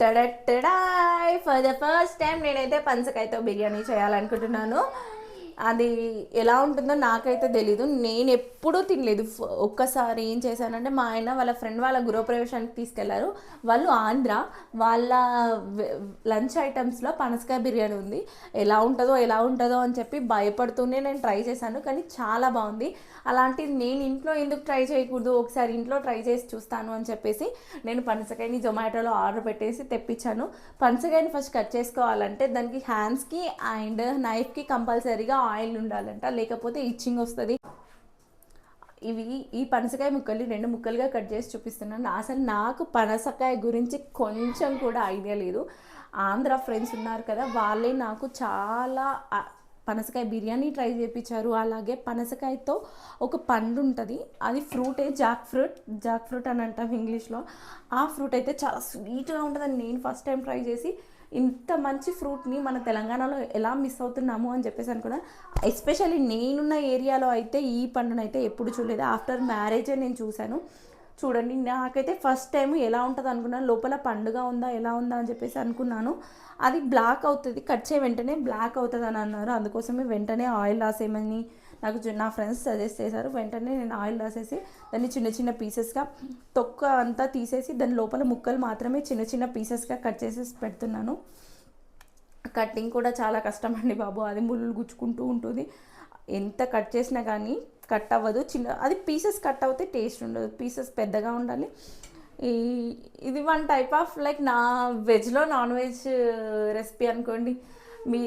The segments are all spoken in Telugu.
టడటడాయ్ ఫర్ ద ఫస్ట్ టైం నేనైతే పంచకాయతో బిర్యానీ చేయాలనుకుంటున్నాను. అది ఎలా ఉంటుందో నాకైతే తెలీదు. నేను ఎప్పుడూ తినలేదు. ఒక్కసారి ఏం చేశానంటే మా ఆయన వాళ్ళ ఫ్రెండ్ వాళ్ళ గృహప్రవేశానికి తీసుకెళ్ళారు. వాళ్ళు ఆంధ్ర వాళ్ళ లంచ్ ఐటమ్స్లో పనసకాయ బిర్యానీ ఉంది. ఎలా ఉంటుందో ఎలా ఉంటుందో అని చెప్పి భయపడుతూనే నేను ట్రై చేశాను కానీ చాలా బాగుంది. అలాంటిది నేను ఇంట్లో ఎందుకు ట్రై చేయకూడదు? ఒకసారి ఇంట్లో ట్రై చేసి చూస్తాను అని చెప్పేసి నేను పనసకాయని జొమాటోలో ఆర్డర్ పెట్టేసి తెప్పించాను. పనసకాయని ఫస్ట్ కట్ చేసుకోవాలంటే దానికి హ్యాండ్స్కి అండ్ నైఫ్కి కంపల్సరీగా ఆయిల్ ఉండాలంట లేకపోతే ఇచ్చింగ్ వస్తుంది. ఇవి ఈ పనసకాయ ముక్కల్ని రెండు ముక్కలుగా కట్ చేసి చూపిస్తున్నాను. అసలు నాకు పనసకాయ గురించి కొంచెం కూడా ఐడియా లేదు. ఆంధ్ర ఫ్రెండ్స్ ఉన్నారు కదా వాళ్ళే నాకు చాలా పనసకాయ బిర్యానీ ట్రై చేయించారు అలాగే పనసకాయతో ఒక పండు ఉంటుంది అది ఫ్రూటే జాక్ ఫ్రూట్ జాక్ ఫ్రూట్ అని అంటాం ఇంగ్లీష్లో. ఆ ఫ్రూట్ అయితే చాలా స్వీట్గా ఉంటుందని నేను ఫస్ట్ టైం ట్రై చేసి ఇంత మంచి ఫ్రూట్ని మన తెలంగాణలో ఎలా మిస్ అవుతున్నాము అని చెప్పేసి అనుకున్నా ఎస్పెషల్లీ నేనున్న ఏరియాలో అయితే ఈ పండును అయితే ఎప్పుడు చూడలేదు. ఆఫ్టర్ మ్యారేజే నేను చూశాను. చూడండి నాకైతే ఫస్ట్ టైం ఎలా ఉంటుంది అనుకున్నాను. లోపల పండుగ ఉందా ఎలా ఉందా అని చెప్పేసి అనుకున్నాను. అది బ్లాక్ అవుతుంది కట్ చేయ వెంటనే బ్లాక్ అవుతుంది అని అన్నారు. అందుకోసమే వెంటనే ఆయిల్ రాసేయమని నాకు నా ఫ్రెండ్స్ సజెస్ట్ చేశారు వెంటనే నేను ఆయిల్ రాసేసి దాన్ని చిన్న చిన్న పీసెస్గా తొక్క అంతా తీసేసి దాని లోపల ముక్కలు మాత్రమే చిన్న చిన్న పీసెస్గా కట్ చేసేసి పెడుతున్నాను. కటింగ్ కూడా చాలా కష్టం అండి బాబు. అది ముళ్ళు గుచ్చుకుంటూ ఉంటుంది. ఎంత కట్ చేసినా కానీ కట్ అవ్వదు. చిన్న అది పీసెస్ కట్ అవుతే టేస్ట్ ఉండదు. పీసెస్ పెద్దగా ఉండాలి. ఈ ఇది వన్ టైప్ ఆఫ్ లైక్ నా వెజ్లో నాన్ వెజ్ రెసిపీ అనుకోండి. మీ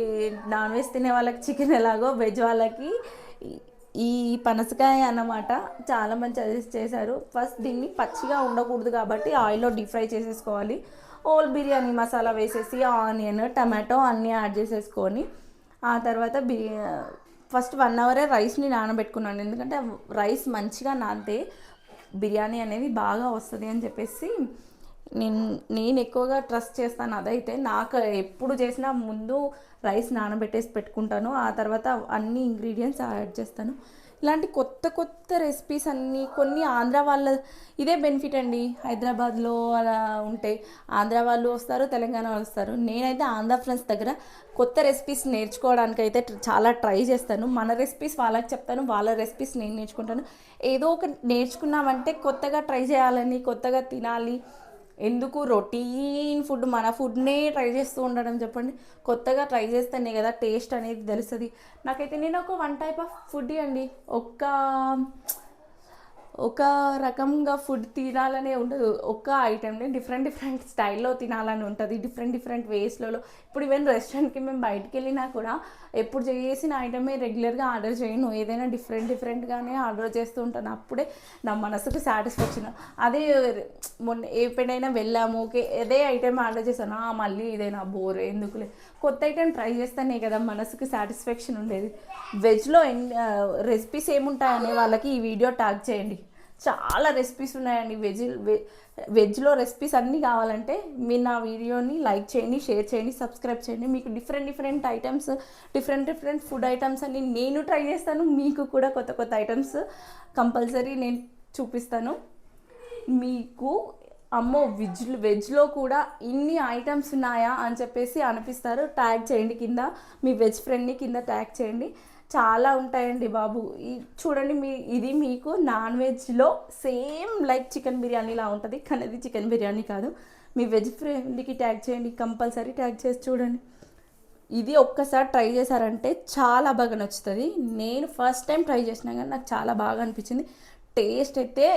నాన్ వెజ్ తినే వాళ్ళకి చికెన్ ఎలాగో వెజ్ వాళ్ళకి ఈ- పనసకాయ అన్నమాట చాలా మంది సజెస్ట్ చేశారు. ఫస్ట్ దీన్ని పచ్చిగా ఉండకూడదు కాబట్టి ఆయిల్లో డీప్ ఫ్రై చేసేసుకోవాలి. ఓల్ బిర్యానీ మసాలా వేసేసి ఆనియన్ టమాటో అన్నీ యాడ్ చేసేసుకొని ఆ తర్వాత బిర్యా ఫస్ట్ వన్ అవరే రైస్ని నానబెట్టుకున్నాను. ఎందుకంటే రైస్ మంచిగా నానితే బిర్యానీ అనేది బాగా వస్తుంది అని చెప్పేసి నేను నేను ఎక్కువగా ట్రస్ట్ చేస్తాను అదైతే. నాకు ఎప్పుడు చేసినా ముందు రైస్ నానబెట్టేసి పెట్టుకుంటాను. ఆ తర్వాత అన్ని ఇంగ్రీడియంట్స్ యాడ్ చేస్తాను. ఇలాంటి కొత్త కొత్త రెసిపీస్ అన్నీ కొన్ని ఆంధ్ర వాళ్ళ ఇదే బెనిఫిట్ అండి. హైదరాబాద్లో అలా ఉంటే ఆంధ్ర వాళ్ళు వస్తారు తెలంగాణ వాళ్ళు వస్తారు. నేనైతే ఆంధ్ర ఫ్రెండ్స్ దగ్గర కొత్త రెసిపీస్ నేర్చుకోవడానికి అయితే చాలా ట్రై చేస్తాను. మన రెసిపీస్ వాళ్ళకి చెప్తాను వాళ్ళ రెసిపీస్ నేను నేర్చుకుంటాను. ఏదో ఒక నేర్చుకున్నామంటే కొత్తగా ట్రై చేయాలని కొత్తగా తినాలి ఎందుకు రొటీన్ ఫుడ్ మన ఫుడ్నే ట్రై చేస్తూ ఉండడం చెప్పండి. కొత్తగా ట్రై చేస్తేనే కదా టేస్ట్ అనేది తెలుస్తుంది. నాకైతే నేను ఒక వన్ టైప్ ఆఫ్ ఫుడ్ అండి. ఒక్క ఒక రకంగా ఫుడ్ తినాలనే ఉండదు. ఒక్క ఐటెంని డిఫరెంట్ డిఫరెంట్ స్టైల్లో తినాలని ఉంటుంది. డిఫరెంట్ డిఫరెంట్ వేస్లలో ఇప్పుడు ఈవెన్ రెస్టారెంట్కి మేము బయటికి వెళ్ళినా కూడా ఎప్పుడు చేసిన ఐటమే రెగ్యులర్గా ఆర్డర్ చేయను. ఏదైనా డిఫరెంట్ డిఫరెంట్గానే ఆర్డర్ చేస్తూ ఉంటాను. అప్పుడే నా మనసుకు సాటిస్ఫాక్షన్ అదే మొన్న ఎప్పుడైనా వెళ్ళాము ఓకే అదే ఐటెం ఆర్డర్ చేశాను. మళ్ళీ ఇదేనా బోర్ ఎందుకులే. కొత్త ఐటెం ట్రై చేస్తేనే కదా మనసుకు సాటిస్ఫాక్షన్ ఉండేది. వెజ్లో రెసిపీస్ ఏముంటాయనే వాళ్ళకి ఈ వీడియో ట్యాగ్ చేయండి. చాలా రెసిపీస్ ఉన్నాయండి. వెజ్ వెజ్లో రెసిపీస్ అన్నీ కావాలంటే మీరు నా వీడియోని లైక్ చేయండి షేర్ చేయండి సబ్స్క్రైబ్ చేయండి. మీకు different different items different different food items అన్ని నేను ట్రై చేస్తాను. మీకు కూడా కొత్త కొత్త ఐటమ్స్ కంపల్సరీ నేను చూపిస్తాను. మీకు అమ్మో వెజ్ వెజ్లో కూడా ఇన్ని ఐటమ్స్ ఉన్నాయా అని చెప్పేసి అనిపిస్తారు. ట్యాగ్ చేయండి కింద. మీ వెజ్ ఫ్రెండ్ని కింద ట్యాగ్ చేయండి. చాలా ఉంటాయండి బాబు. చూడండి మీ ఇది మీకు నాన్ వెజ్లో సేమ్ లైక్ చికెన్ బిర్యానీలా ఉంటుంది. కానీ అది చికెన్ బిర్యానీ కాదు. మీ వెజ్ ఫ్రెండ్కి ట్యాగ్ చేయండి. కంపల్సరీ ట్యాగ్ చేసి చూడండి. ఇది ఒక్కసారి ట్రై చేశారంటే చాలా బాగా నచ్చుతుంది. నేను ఫస్ట్ టైం ట్రై చేసినా కానీ నాకు చాలా బాగా అనిపించింది. టేస్ట్ అయితే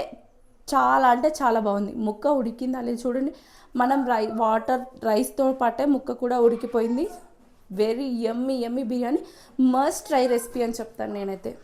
చాలా అంటే చాలా బాగుంది. ముక్క ఉడికిందా లేదు చూడండి. మనం రై వాటర్ రైస్తో పాటే ముక్క కూడా ఉడికిపోయింది. Very yummy yummy biryani. Must try recipe అని చెప్తాను నేనైతే.